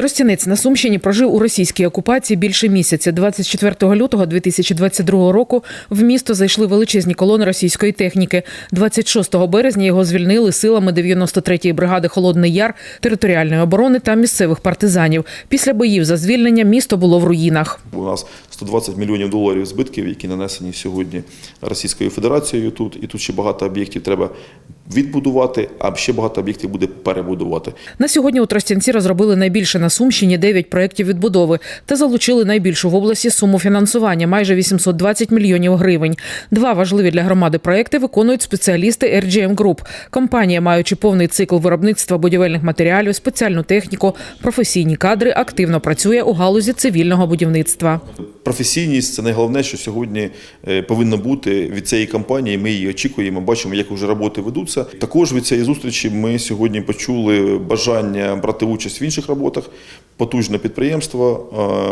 Тростянець на Сумщині прожив у російській окупації більше місяця. 24 лютого 2022 року в місто зайшли величезні колони російської техніки. 26 березня його звільнили силами 93-ї бригади Холодний Яр, територіальної оборони та місцевих партизанів. Після боїв за звільнення місто було в руїнах. У нас 120 мільйонів доларів збитків, які нанесені сьогодні Російською Федерацією тут. І тут ще багато об'єктів треба відбудувати, а ще багато об'єктів буде перебудувати. На сьогодні у Тростянці розробили найбільше на Сумщині 9 проєктів відбудови та залучили найбільшу в області суму фінансування майже 820 мільйонів гривень. Два важливі для громади проекти виконують спеціалісти RGM Group. Компанія, маючи повний цикл виробництва будівельних матеріалів, спеціальну техніку, професійні кадри, активно працює у галузі цивільного будівництва. Професійність це найголовне, що сьогодні е, повинно бути від цієї кампанії. Ми її очікуємо, бачимо, як вже роботи ведуться. Також від цієї зустрічі ми сьогодні почули бажання брати участь в інших роботах. Потужне підприємство.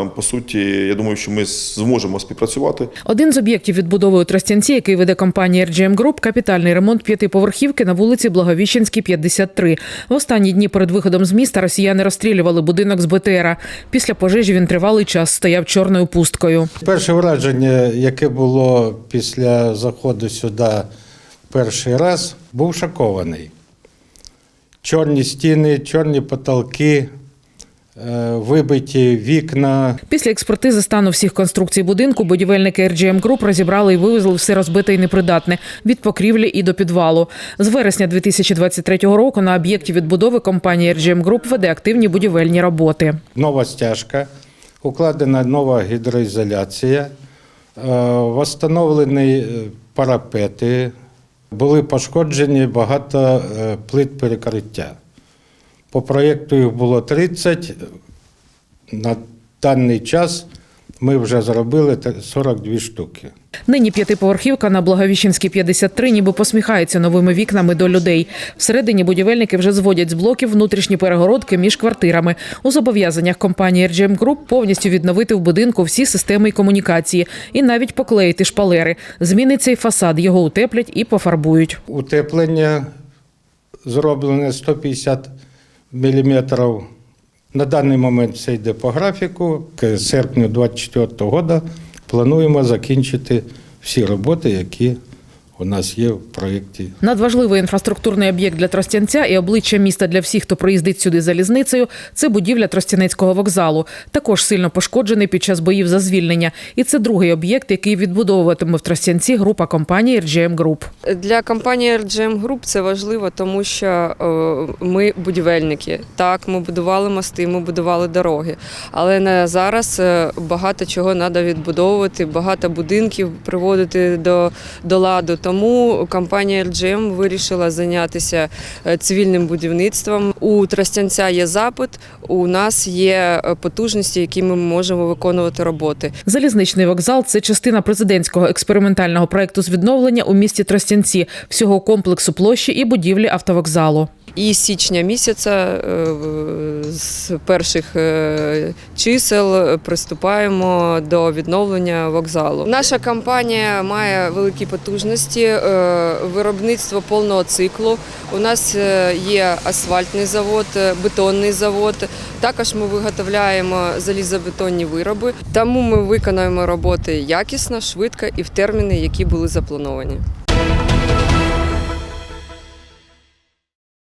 Е, По суті, я думаю, що ми зможемо співпрацювати. Один з об'єктів відбудови у Тростянці, який веде компанія RGM Group, капітальний ремонт п'ятиповерхівки на вулиці Благовіщенській, 53. В останні дні перед виходом з міста росіяни розстрілювали будинок з БТРа. Після пожежі він тривалий час стояв чорною пусткою. Перше враження, яке було після заходу сюди перший раз, був шокований. Чорні стіни, чорні потолки, вибиті вікна. Після експертизи стану всіх конструкцій будинку будівельники RGM Group розібрали і вивезли все розбите і непридатне від покрівлі і до підвалу. З вересня 2023 року на об'єкті відбудови компанія RGM Group веде активні будівельні роботи. Нова стяжка, укладена нова гідроізоляція, е, встановлені е, парапети, були пошкоджені багато е, плит перекриття. По проєкту їх було 30. На даний час ми вже зробили 42 штуки. Нині п'ятиповерхівка на Благовіщенській 53 ніби посміхається новими вікнами до людей. Всередині будівельники вже зводять з блоків внутрішні перегородки між квартирами. У зобов'язаннях компанії RGM Group повністю відновити в будинку всі системи і комунікації і навіть поклеїти шпалери. Зміниться й фасад, його утеплять і пофарбують. Утеплення зроблене 150 мм. На даний момент все йде по графіку. К серпню 2024 року плануємо закінчити всі роботи, які у нас є в проєкті. Надважливий інфраструктурний об'єкт для Тростянця і обличчя міста для всіх, хто проїздить сюди залізницею. Це будівля Тростянецького вокзалу. Також сильно пошкоджений під час боїв за звільнення. І це другий об'єкт, який відбудовуватиме в Тростянці група компанії RGM Group. Для компанії RGM Group це важливо, тому що е, ми будівельники. Так, ми будували мости, ми будували дороги. Але на зараз е, багато чого треба відбудовувати, багато будинків приводити до, до ладу. Тому компанія RGM вирішила зайнятися е, цивільним будівництвом. У Тростянця є запит, у нас є е, потужності, які ми можемо виконувати роботи. Залізничний вокзал це частина президентського експериментального проекту з відновлення у місті Тростянці, всього комплексу площі і будівлі автовокзалу. І з січня місяця е, з перших е, чисел приступаємо до відновлення вокзалу. Наша компанія має великі потужності, е, виробництво повного циклу. У нас є асфальтний завод, бетонний завод. Також ми виготовляємо залізобетонні вироби. Тому ми виконуємо роботи якісно, швидко і в терміни, які були заплановані.